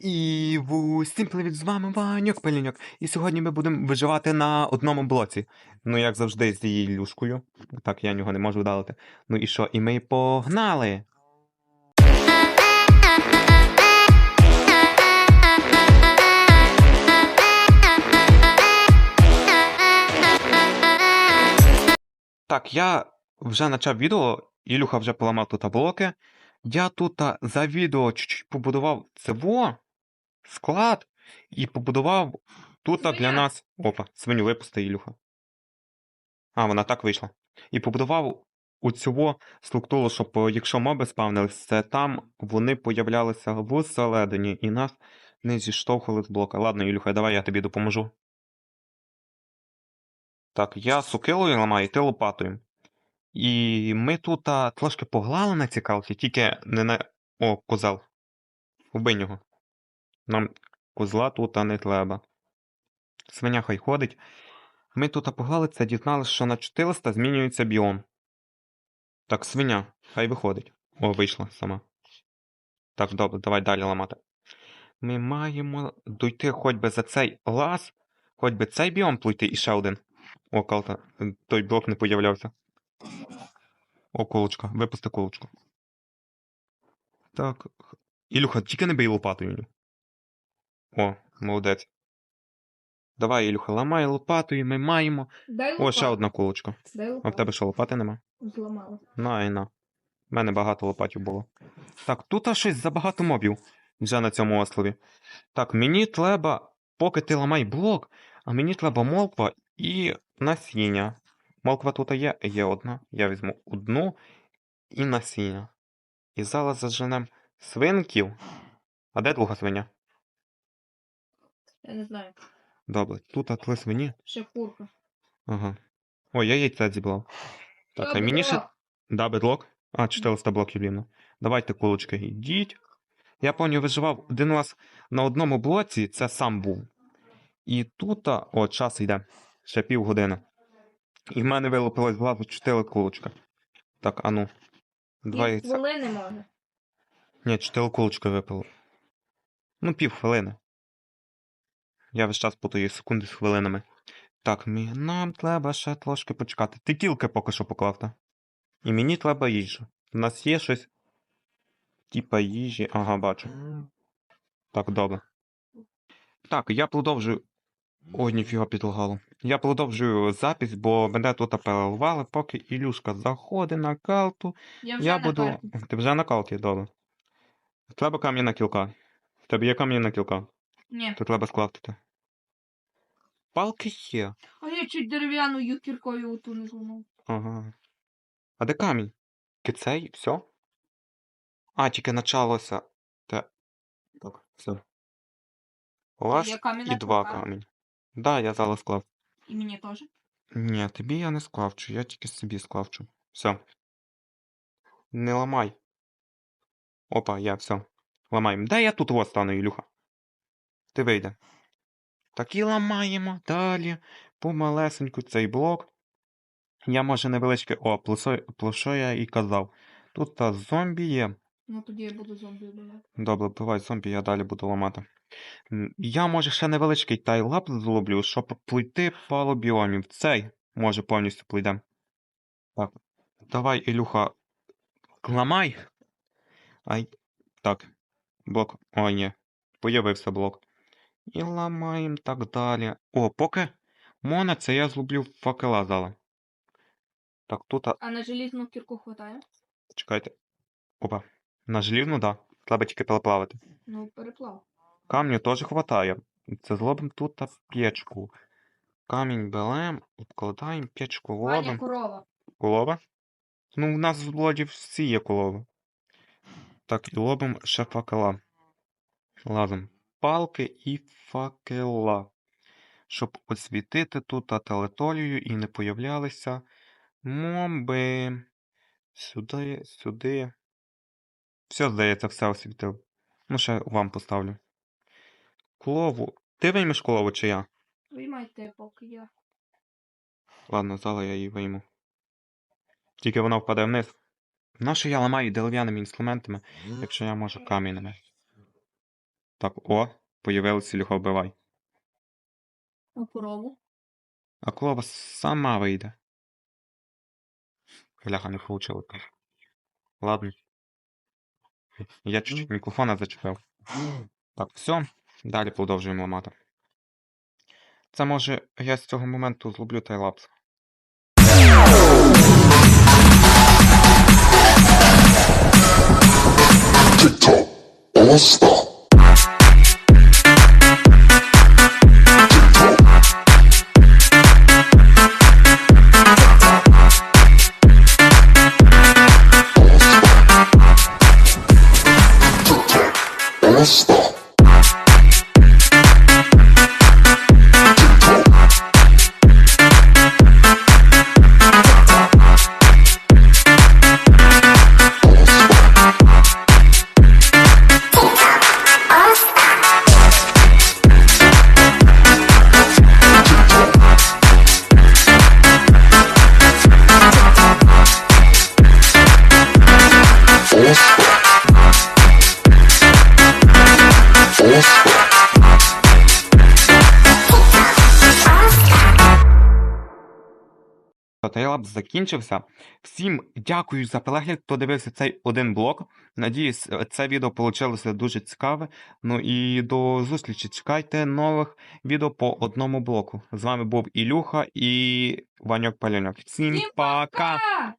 І всім привіт, з вами Ваньок Пеліньок. І сьогодні ми будемо виживати на одному блоці. Ну, як завжди, з її люшкою. Так, я нього не можу вдалити. Ну і що? І ми погнали! Так, я вже почав відео, Ілюха вже поламав тут блоки. Я тут за відео чуть-чуть побудував цево, склад, і побудував тут для нас. Опа, свиню випусти, Ілюха. А, вона так вийшла. І побудував у цього структуру, щоб якщо моби спавнилися, там вони появлялися всередині і нас не зіштовхували з блока. Ладно, Ілюха, давай я тобі допоможу. Так, я сукилою ламаю, ти лопатою. І ми тут а, трошки поглали на цікавці, тільки не на. О, козел. Убий його. Нам козла тут не треба. Свиня хай ходить. Ми тут а, це, дізналися, що на 400 змінюється біом. Так, свиня, хай виходить. О, вийшла сама. Так, добре, давай далі ламати. Ми маємо дойти хоч би за цей лаз, хоч би цей біом плойти і ще один. О, калта, той блок не появлявся. О, колочка, випусти колочку. Так. Ілюха, тільки не бий лопатою. О, молодець. Давай, Ілюха, ламай лопатою, ми маємо. Дай О, ще одна колочка. Дай А в тебе що, лопати нема? Зламала. На і на. В мене багато лопатів було. Так, тут щось забагато мобів вже на цьому острові. Так, мені треба, поки ти ламай блок, а мені треба молква і насіння. Молква тут є, є одна. Я візьму одну і насіння. І зараз заженем свинків. А де друга свиня? Я не знаю. Добре, тут три свині. Ще курка. Ага. Ой, я яйця зібрав. Так, а мені ще. Да, бедлок? А, 400 блоків рівно. Давайте, кулочки, йдіть. Я пам'ятаю, виживав один раз на одному блоці, це сам був. І тут, о, час йде. Ще півгодини. І в мене вилупилось в лаву 4 кулочка. Так, а ну. Два яйця. хвилини може. Ні, 4 кулочки випало. Ну, пів хвилини. Я весь час путаю секунди з хвилинами. Так, мі... нам треба ще трошки почекати. Ти кілки поки що поклав, та? І мені треба їжа. У нас є щось. Типа їжі. Ага, бачу. Так, добре. Так, я продовжую. Ой, ніфіга підлагало. Я продовжую запись, бо мене тут переливали, поки Ілюшка заходить на карту. Я вже Я на буду. карті. Ти вже на карті, добре. Треба кам'яна кілка. В тебе є кам'яна кілка. Ні. То треба скрафтити. Палки є. А я чуть дерев'яну юкіркою оту не зламав. Ага. А де камінь? Кицей, все? А, тільки началося. Те. Так, все. Раз Є камінна і два кілка. камінь. Да, я зараз склав. І мені теж. Ні, тобі я не склавчу, я тільки собі склавчу. Все. Не ламай. Опа, я все. Ламаємо. Де я тут ось стану, Ілюха? Ти вийде. Так і ламаємо далі. Помалесеньку цей блок. Я може невеличкий. О, про що я і казав. Тут та зомбі є. Ну тоді я буду зомбі вбивати. Добре, бувай зомбі, я далі буду ламати. Я може ще невеличкий тайлап зроблю, щоб плойти пару біомів. Цей може повністю плойдем. Так. Давай, Ілюха, ламай. Ай. Так. Блок. О, ні. Появився блок. І ламаємо так далі. О, поки Мона, це я зроблю факела зала. Так, тут. а, на желізну кірку хватає? Чекайте. Опа. На желізну, да. Треба тільки переплавити. Ну, переплав. Камню теж хватає. Це зробимо тут печку. Камінь берем, обкладаємо, печку Ваня, робимо. корова. Колова? Ну, у нас в блоді всі є колови. Так, і робимо ще факела. Лазимо палки і факела. Щоб освітити тут а, територію і не появлялися моби. Сюди, сюди. Все, здається, все освітив. Ну, ще вам поставлю. Колову. Ти виймеш колову чи я? Виймайте, поки я. Ладно, зараз я її вийму. Тільки вона впаде вниз. Нащо я ламаю дерев'яними інструментами, якщо я можу камінними? Так, о, появилася Ілюха, вбивай. А корову? А корова сама вийде. Бляха, не получилось. Ладно. Я чуть-чуть мікрофона зачепив. Так, все. Далі продовжуємо ламати. Це може я з цього моменту зроблю тайлапс. TikTok, all star. Тайлапс закінчився. Всім дякую за перегляд, хто дивився цей один блок. Надіюсь, це відео вийшло дуже цікаве. Ну і до зустрічі. Чекайте нових відео по одному блоку. З вами був Ілюха і Ваньок Паляньок. Всім Всім пока! Ка!